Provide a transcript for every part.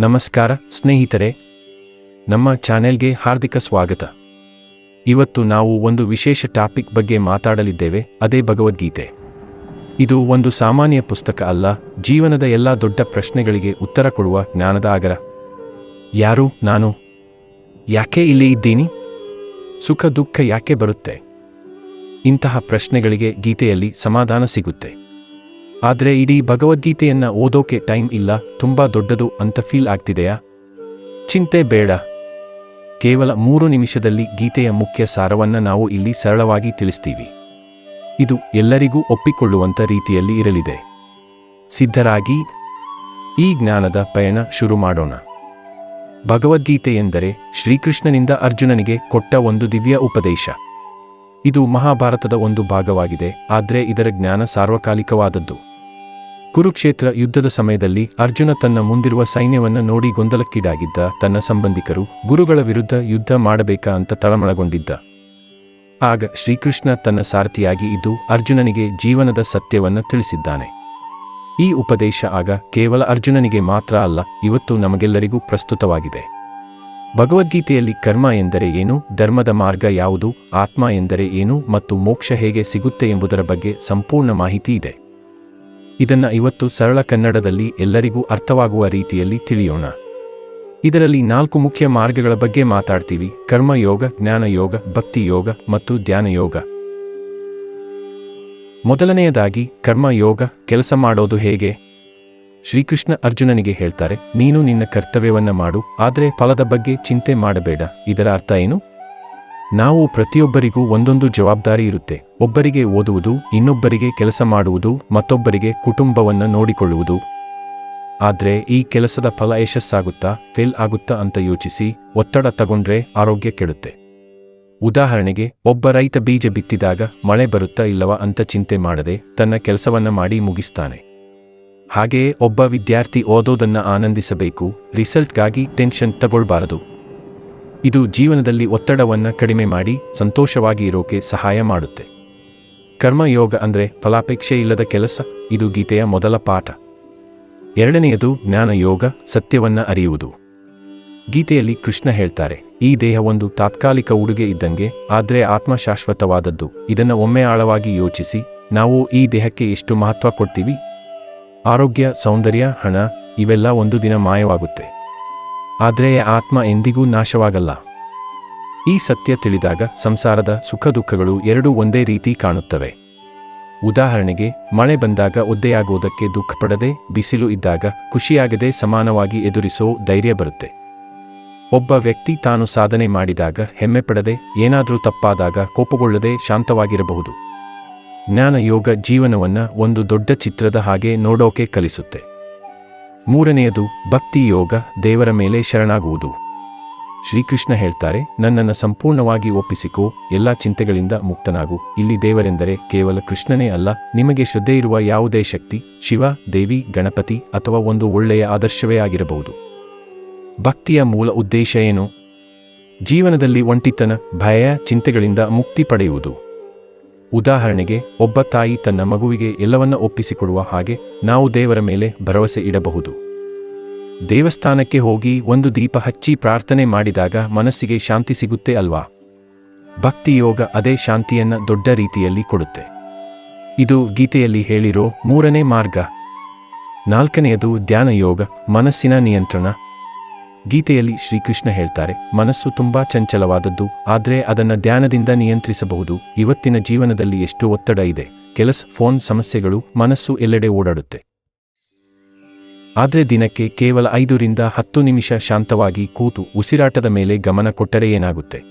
ನಮಸ್ಕಾರ, ಸ್ನೇಹಿತರೆ. ನಮ್ಮ ಚಾನೆಲ್ಗೆ ಹಾರ್ದಿಕ ಸ್ವಾಗತ. ಇವತ್ತು ನಾವು ಒಂದು ವಿಶೇಷ ಟಾಪಿಕ್ ಬಗ್ಗೆ ಮಾತಾಡಲಿದ್ದೇವೆ, ಅದೇ ಭಗವದ್ಗೀತೆ. ಇದು ಒಂದು ಸಾಮಾನ್ಯ ಪುಸ್ತಕ ಅಲ್ಲ, ಜೀವನದ ಎಲ್ಲ ದೊಡ್ಡ ಪ್ರಶ್ನೆಗಳಿಗೆ ಉತ್ತರ ಕೊಡುವ ಜ್ಞಾನದ ಆಗರ ಯಾರು, ನಾನು? ಯಾಕೆ ಇಲ್ಲಿ ಇದ್ದೀನಿ? ಸುಖ, ದುಃಖ ಯಾಕೆ ಬರುತ್ತೆ? ಇಂತಹ ಪ್ರಶ್ನೆಗಳಿಗೆ ಗೀತೆಯಲ್ಲಿ ಸಮಾಧಾನ ಸಿಗುತ್ತೆ. ಆದರೆ ಇಡೀ ಭಗವದ್ಗೀತೆಯನ್ನ ಓದೋಕೆ ಟೈಮ್ ಇಲ್ಲ, ತುಂಬಾ ದೊಡ್ಡದು ಅಂತ ಫೀಲ್ ಆಗ್ತಿದೆಯಾ? ಚಿಂತೆ ಬೇಡ. ಕೇವಲ ಮೂರು ನಿಮಿಷದಲ್ಲಿ ಗೀತೆಯ ಮುಖ್ಯ ಸಾರವನ್ನ ನಾವು ಇಲ್ಲಿ ಸರಳವಾಗಿ ತಿಳಿಸ್ತೀವಿ. ಇದು ಎಲ್ಲರಿಗೂ ಒಪ್ಪಿಕೊಳ್ಳುವಂಥ ರೀತಿಯಲ್ಲಿ ಇರಲಿದೆ. ಸಿದ್ಧರಾಗಿ ಈ ಜ್ಞಾನದ ಪಯಣ ಶುರು ಮಾಡೋಣ. ಭಗವದ್ಗೀತೆ ಎಂದರೆ ಶ್ರೀಕೃಷ್ಣನಿಂದ ಅರ್ಜುನನಿಗೆ ಕೊಟ್ಟ ಒಂದು ದಿವ್ಯ ಉಪದೇಶ. ಇದು ಮಹಾಭಾರತದ ಒಂದು ಭಾಗವಾಗಿದೆ, ಆದರೆ ಇದರ ಜ್ಞಾನ ಸಾರ್ವಕಾಲಿಕವಾದದ್ದು. ಕುರುಕ್ಷೇತ್ರ ಯುದ್ಧದ ಸಮಯದಲ್ಲಿ ಅರ್ಜುನ ತನ್ನ ಮುಂದಿರುವ ಸೈನ್ಯವನ್ನು ನೋಡಿ ಗೊಂದಲಕ್ಕೀಡಾಗಿದ್ದ ತನ್ನ ಸಂಬಂಧಿಕರು ಗುರುಗಳ ವಿರುದ್ಧ ಯುದ್ಧ ಮಾಡಬೇಕಾ ಅಂತ ತಳಮಳಗೊಂಡಿದ್ದ. ಆಗ ಶ್ರೀಕೃಷ್ಣ ತನ್ನ ಸಾರಥಿಯಾಗಿ ಇದ್ದು ಅರ್ಜುನನಿಗೆ ಜೀವನದ ಸತ್ಯವನ್ನು ತಿಳಿಸಿದ್ದಾನೆ. ಈ ಉಪದೇಶ ಆಗ ಕೇವಲ ಅರ್ಜುನನಿಗೆ ಮಾತ್ರ ಅಲ್ಲ, ಇವತ್ತು ನಮಗೆಲ್ಲರಿಗೂ ಪ್ರಸ್ತುತವಾಗಿದೆ. ಭಗವದ್ಗೀತೆಯಲ್ಲಿ ಕರ್ಮ ಎಂದರೆ ಏನು, ಧರ್ಮದ ಮಾರ್ಗ ಯಾವುದು, ಆತ್ಮ ಎಂದರೆ ಏನು ಮತ್ತು ಮೋಕ್ಷ ಹೇಗೆ ಸಿಗುತ್ತೆ ಎಂಬುದರ ಬಗ್ಗೆ ಸಂಪೂರ್ಣ ಮಾಹಿತಿ ಇದೆ. ಇದನ್ನ ಇವತ್ತು ಸರಳ ಕನ್ನಡದಲ್ಲಿ ಎಲ್ಲರಿಗೂ ಅರ್ಥವಾಗುವ ರೀತಿಯಲ್ಲಿ ತಿಳಿಯೋಣ. ಇದರಲ್ಲಿ ನಾಲ್ಕು ಮುಖ್ಯ ಮಾರ್ಗಗಳ ಬಗ್ಗೆ ಮಾತಾಡ್ತೀವಿ. ಕರ್ಮಯೋಗ ಜ್ಞಾನಯೋಗ ಭಕ್ತಿಯೋಗ ಮತ್ತು ಧ್ಯಾನಯೋಗ ಮೊದಲನೆಯದಾಗಿ ಕರ್ಮಯೋಗ ಕೆಲಸ ಮಾಡೋದು ಹೇಗೆ? ಶ್ರೀಕೃಷ್ಣ ಅರ್ಜುನನಿಗೆ ಹೇಳ್ತಾರೆ, ನೀನು ನಿನ್ನ ಕರ್ತವ್ಯವನ್ನ ಮಾಡು, ಆದರೆ ಫಲದ ಬಗ್ಗೆ ಚಿಂತೆ ಮಾಡಬೇಡ. ಇದರ ಅರ್ಥ ಏನು? ನಾವು ಪ್ರತಿಯೊಬ್ಬರಿಗೂ ಒಂದೊಂದು ಜವಾಬ್ದಾರಿ ಇರುತ್ತೆ. ಒಬ್ಬರಿಗೆ ಓದುವುದು, ಇನ್ನೊಬ್ಬರಿಗೆ ಕೆಲಸ ಮಾಡುವುದು, ಮತ್ತೊಬ್ಬರಿಗೆ ಕುಟುಂಬವನ್ನು ನೋಡಿಕೊಳ್ಳುವುದು. ಆದರೆ ಈ ಕೆಲಸದ ಫಲ ಯಶಸ್ಸಾಗುತ್ತಾ, ಫೇಲ್ ಆಗುತ್ತಾ ಅಂತ ಯೋಚಿಸಿ, ಒತ್ತಡ ತಗೊಂಡ್ರೆ ಆರೋಗ್ಯ ಕೆಡುತ್ತೆ. ಉದಾಹರಣೆಗೆ, ಒಬ್ಬ ರೈತ ಬೀಜ ಬಿತ್ತಿದಾಗ ಮಳೆ ಬರುತ್ತಾ ಇಲ್ಲವಾ ಅಂತ ಚಿಂತೆ ಮಾಡದೆ ತನ್ನ ಕೆಲಸವನ್ನ ಮಾಡಿ ಮುಗಿಸ್ತಾನೆ. ಹಾಗೆಯೇ ಒಬ್ಬ ವಿದ್ಯಾರ್ಥಿ ಓದೋದನ್ನ ಆನಂದಿಸಬೇಕು, ರಿಸಲ್ಟ್ಗಾಗಿ ಟೆನ್ಷನ್ ತಗೊಳ್ಬಾರದು. ಇದು ಜೀವನದಲ್ಲಿ ಒತ್ತಡವನ್ನು ಕಡಿಮೆ ಮಾಡಿ ಸಂತೋಷವಾಗಿ ಇರೋಕೆ ಸಹಾಯ ಮಾಡುತ್ತೆ. ಕರ್ಮಯೋಗ ಅಂದ್ರೆ ಫಲಾಪೇಕ್ಷೆ ಇಲ್ಲದ ಕೆಲಸ, ಇದು ಗೀತೆಯ ಮೊದಲ ಪಾಠ. ಎರಡನೆಯದು ಜ್ಞಾನಯೋಗ, ಸತ್ಯವನ್ನ ಅರಿಯುವುದು. ಗೀತೆಯಲ್ಲಿ ಕೃಷ್ಣ ಹೇಳ್ತಾರೆ, ಈ ದೇಹ ಒಂದು ತಾತ್ಕಾಲಿಕ ಉಡುಗೆ ಇದ್ದಂಗೆ, ಆದರೆ ಆತ್ಮ ಶಾಶ್ವತವಾದದ್ದು ಇದನ್ನು ಒಮ್ಮೆ ಆಳವಾಗಿ ಯೋಚಿಸಿ, ನಾವು ಈ ದೇಹಕ್ಕೆ ಎಷ್ಟು ಮಹತ್ವ ಕೊಡ್ತೀವಿ? ಆರೋಗ್ಯ, ಸೌಂದರ್ಯ, ಹಣ, ಇವೆಲ್ಲ ಒಂದು ದಿನ ಮಾಯವಾಗುತ್ತೆ. ಆದರೆ ಆತ್ಮ ಎಂದಿಗೂ ನಾಶವಾಗಲ್ಲ. ಈ ಸತ್ಯ ತಿಳಿದಾಗ ಸಂಸಾರದ ಸುಖ ದುಃಖಗಳು ಎರಡೂ ಒಂದೇ ರೀತಿ ಕಾಣುತ್ತವೆ. ಉದಾಹರಣೆಗೆ, ಮಳೆ ಬಂದಾಗ ಒದ್ದೆಯಾಗುವುದಕ್ಕೆ ದುಃಖಪಡದೆ ಬಿಸಿಲು ಇದ್ದಾಗ ಖುಷಿಯಾಗದೆ ಸಮಾನವಾಗಿ ಎದುರಿಸೋ ಧೈರ್ಯ ಬರುತ್ತೆ. ಒಬ್ಬ ವ್ಯಕ್ತಿ ತಾನು ಸಾಧನೆ ಮಾಡಿದಾಗ ಹೆಮ್ಮೆ ಪಡದೆ ಏನಾದರೂ ತಪ್ಪಾದಾಗ ಕೋಪಗೊಳ್ಳದೆ ಶಾಂತವಾಗಿರಬಹುದು. ಜ್ಞಾನ ಯೋಗ ಜೀವನವನ್ನು ಒಂದು ದೊಡ್ಡ ಚಿತ್ರದ ಹಾಗೆ ನೋಡೋಕೆ ಕಲಿಸುತ್ತೆ. ಮೂರನೆಯದು, ಭಕ್ತಿ ಯೋಗ, ದೇವರ ಮೇಲೆ ಶರಣಾಗುವುದು. ಶ್ರೀಕೃಷ್ಣ ಹೇಳ್ತಾರೆ, ನನ್ನನ್ನು ಸಂಪೂರ್ಣವಾಗಿ ಒಪ್ಪಿಸಿಕೋ, ಎಲ್ಲ ಚಿಂತೆಗಳಿಂದ ಮುಕ್ತನಾಗು. ಇಲ್ಲಿ ದೇವರೆಂದರೆ ಕೇವಲ ಕೃಷ್ಣನೇ ಅಲ್ಲ, ನಿಮಗೆ ಶ್ರದ್ಧೆ ಇರುವ ಯಾವುದೇ ಶಕ್ತಿ, ಶಿವ, ದೇವಿ, ಗಣಪತಿ ಅಥವಾ ಒಂದು ಒಳ್ಳೆಯ ಆದರ್ಶವೇ ಆಗಿರಬಹುದು. ಭಕ್ತಿಯ ಮೂಲ ಉದ್ದೇಶ ಏನು? ಜೀವನದಲ್ಲಿ ಒಂಟಿತನ, ಭಯ, ಚಿಂತೆಗಳಿಂದ ಮುಕ್ತಿ ಪಡೆಯುವುದು. ಉದಾಹರಣೆಗೆ, ಒಬ್ಬ ತಾಯಿ ತನ್ನ ಮಗುವಿಗೆ ಎಲ್ಲವನ್ನ ಒಪ್ಪಿಸಿಕೊಡುವ ಹಾಗೆ ನಾವು ದೇವರ ಮೇಲೆ ಭರವಸೆ ಇಡಬಹುದು. ದೇವಸ್ಥಾನಕ್ಕೆ ಹೋಗಿ ಒಂದು ದೀಪ ಹಚ್ಚಿ ಪ್ರಾರ್ಥನೆ ಮಾಡಿದಾಗ ಮನಸ್ಸಿಗೆ ಶಾಂತಿ ಸಿಗುತ್ತೆ ಅಲ್ವಾ? ಭಕ್ತಿ ಯೋಗ ಅದೇ ಶಾಂತಿಯನ್ನ ದೊಡ್ಡ ರೀತಿಯಲ್ಲಿ ಕೊಡುತ್ತೆ. ಇದು ಗೀತೆಯಲ್ಲಿ ಹೇಳಿರೋ ಮೂರನೇ ಮಾರ್ಗ. ನಾಲ್ಕನೆಯದು ಧ್ಯಾನ ಯೋಗ ಮನಸ್ಸಿನ ನಿಯಂತ್ರಣ. ಗೀತೆಯಲ್ಲಿ ಶ್ರೀಕೃಷ್ಣ ಹೇಳ್ತಾರೆ, ಮನಸ್ಸು ತುಂಬಾ ಚಂಚಲವಾದದ್ದು, ಆದರೆ ಅದನ್ನ ಧ್ಯಾನದಿಂದ ನಿಯಂತ್ರಿಸಬಹುದು. ಇವತ್ತಿನ ಜೀವನದಲ್ಲಿ ಎಷ್ಟು ಒತ್ತಡ ಇದೆ. ಕೆಲಸ ಫೋನ್ ಸಮಸ್ಯೆಗಳು ಮನಸ್ಸು ಎಲ್ಲೆಡೆ ಓಡಾಡುತ್ತೆ. ಆದರೆ ದಿನಕ್ಕೆ ಕೇವಲ ಐದರಿಂದ ಹತ್ತು ನಿಮಿಷ ಶಾಂತವಾಗಿ ಕೂತು ಉಸಿರಾಟದ ಮೇಲೆ ಗಮನ ಕೊಟ್ಟರೆ ಏನಾಗುತ್ತೆ?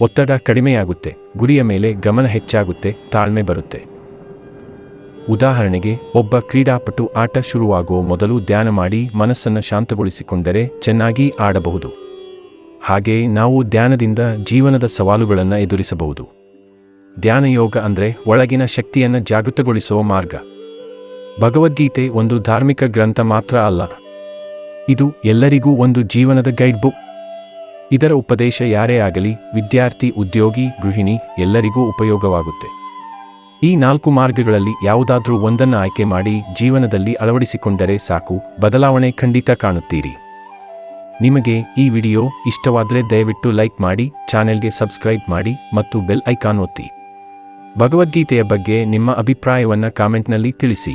ಒತ್ತಡ ಕಡಿಮೆಯಾಗುತ್ತೆ. ಗುರಿಯ ಮೇಲೆ ಗಮನ ಹೆಚ್ಚಾಗುತ್ತೆ. ತಾಳ್ಮೆ ಬರುತ್ತೆ. ಉದಾಹರಣೆಗೆ, ಒಬ್ಬ ಕ್ರೀಡಾಪಟು ಆಟ ಶುರುವಾಗುವ ಮೊದಲು ಧ್ಯಾನ ಮಾಡಿ ಮನಸ್ಸನ್ನು ಶಾಂತಗೊಳಿಸಿಕೊಂಡರೆ ಚೆನ್ನಾಗಿ ಆಡಬಹುದು. ಹಾಗೆ ನಾವು ಧ್ಯಾನದಿಂದ ಜೀವನದ ಸವಾಲುಗಳನ್ನು ಎದುರಿಸಬಹುದು. ಧ್ಯಾನಯೋಗ ಅಂದರೆ ಒಳಗಿನ ಶಕ್ತಿಯನ್ನು ಜಾಗೃತಗೊಳಿಸುವ ಮಾರ್ಗ. ಭಗವದ್ಗೀತೆ ಒಂದು ಧಾರ್ಮಿಕ ಗ್ರಂಥ ಮಾತ್ರ ಅಲ್ಲ. ಇದು ಎಲ್ಲರಿಗೂ ಒಂದು ಜೀವನದ ಗೈಡ್ ಬುಕ್. ಇದರ ಉಪದೇಶ ಯಾರೇ ಆಗಲಿ, ವಿದ್ಯಾರ್ಥಿ, ಉದ್ಯೋಗಿ, ಗೃಹಿಣಿ ಎಲ್ಲರಿಗೂ ಉಪಯೋಗವಾಗುತ್ತೆ. ಈ ನಾಲ್ಕು ಮಾರ್ಗಗಳಲ್ಲಿ ಯಾವುದಾದ್ರೂ ಒಂದನ್ನು ಆಯ್ಕೆ ಮಾಡಿ ಜೀವನದಲ್ಲಿ ಅಳವಡಿಸಿಕೊಂಡರೆ ಸಾಕು, ಬದಲಾವಣೆ ಖಂಡಿತ ಕಾಣುತ್ತೀರಿ. ನಿಮಗೆ ಈ ವಿಡಿಯೋ ಇಷ್ಟವಾದರೆ ದಯವಿಟ್ಟು ಲೈಕ್ ಮಾಡಿ, ಚಾನೆಲ್ಗೆ ಸಬ್ಸ್ಕ್ರೈಬ್ ಮಾಡಿ ಮತ್ತು ಬೆಲ್ ಐಕಾನ್ ಒತ್ತಿ. ಭಗವದ್ಗೀತೆಯ ಬಗ್ಗೆ ನಿಮ್ಮ ಅಭಿಪ್ರಾಯವನ್ನು ಕಾಮೆಂಟ್ನಲ್ಲಿ ತಿಳಿಸಿ.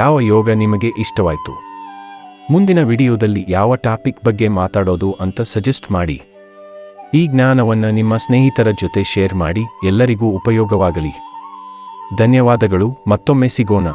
ಯಾವ ಯೋಗ ನಿಮಗೆ ಇಷ್ಟವಾಯಿತು? ಮುಂದಿನ ವಿಡಿಯೋದಲ್ಲಿ ಯಾವ ಟಾಪಿಕ್ ಬಗ್ಗೆ ಮಾತಾಡೋದು ಅಂತ ಸಜೆಸ್ಟ್ ಮಾಡಿ. ಈ ಜ್ಞಾನವನ್ನು ನಿಮ್ಮ ಸ್ನೇಹಿತರ ಜೊತೆ ಶೇರ್ ಮಾಡಿ, ಎಲ್ಲರಿಗೂ ಉಪಯೋಗವಾಗಲಿ. ಧನ್ಯವಾದಗಳು ಮತ್ತೊಮ್ಮೆ ಸಿಗೋಣ.